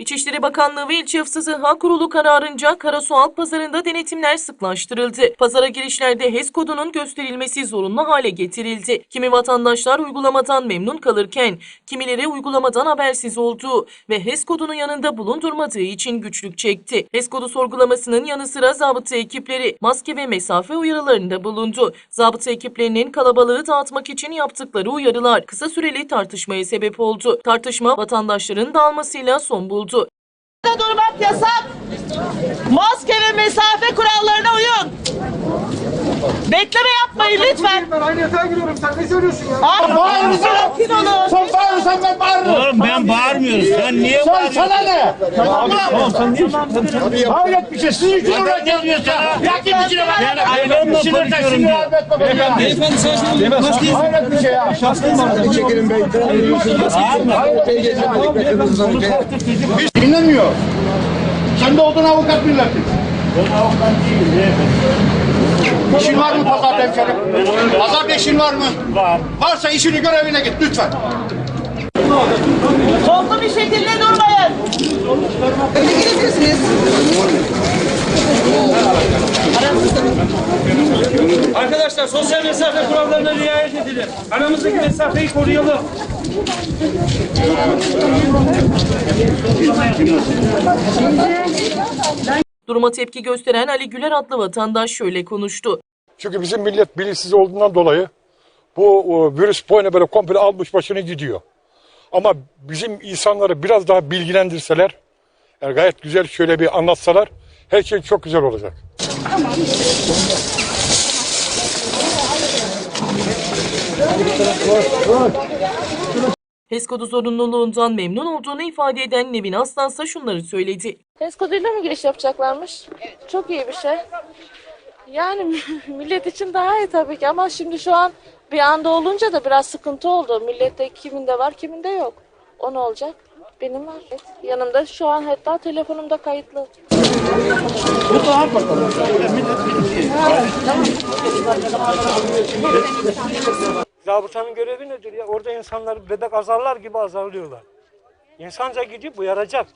İçişleri Bakanlığı ve İlçe Hıfzı Sıha Kurulu kararınca Karasu Halk Pazarı'nda denetimler sıklaştırıldı. Pazara girişlerde HES kodunun gösterilmesi zorunlu hale getirildi. Kimi vatandaşlar uygulamadan memnun kalırken kimileri uygulamadan habersiz oldu ve HES kodunun yanında bulundurmadığı için güçlük çekti. HES kodu sorgulamasının yanı sıra zabıta ekipleri maske ve mesafe uyarılarında bulundu. Zabıta ekiplerinin kalabalığı dağıtmak için yaptıkları uyarılar kısa süreli tartışmaya sebep oldu. Tartışma vatandaşların dağılmasıyla son buldu. Burada durmak yasak. Maske ve mesafe kurallarına. Bekleme yapmayın lütfen. Ben aynı yatağa giriyorum. Sen ne söylüyorsun ya? Ay, Bağırırsan- sakin olun. Sen bağırırsan ben bağırırım. Oğlum ben bağırmıyorum. Sen niye Sen bağırıyorsun? sana ne? Tamam sen niye Hayret bir şey. Sizin için Adam uğraşıyoruz. ne? Ya kim için var? Ben ailemle konuşuyorum diyor. Beyefendi. Maskeyi Hayret bir şey ya. Çekilin bey. Dinlemiyor. Sen de oldun avukat milleti. Ben avukat değilim. İşin var mı pazarda hemşerim? Pazarda işin var mı? Var. Varsa işini görevine git lütfen. Toplu bir şekilde durmayın. Arkadaşlar sosyal mesafe kurallarına riayet edelim. Aramızdaki mesafeyi koruyalım. Duruma tepki gösteren Ali Güler adlı vatandaş şöyle konuştu. Çünkü bizim millet bilinçsiz olduğundan dolayı bu o, virüs boyuna böyle komple almış başını gidiyor. Ama bizim insanları biraz daha bilgilendirseler, yani gayet güzel şöyle bir anlatsalar her şey çok güzel olacak. HES kodu zorunluluğundan memnun olduğunu ifade eden Nevin Aslansa şunları söyledi. HES koduyla mı giriş yapacaklarmış? Çok iyi bir şey. Yani millet için daha iyi tabii ki ama şimdi şu an bir anda olunca da biraz sıkıntı oldu. Millette kiminde var kiminde yok. O ne olacak? Benim var. Yanımda şu an hatta telefonumda kayıtlı. Zabıtanın görevi nedir ya? Orada insanları bebek azarlar gibi azarlıyorlar. İnsanca gidip uyaracak.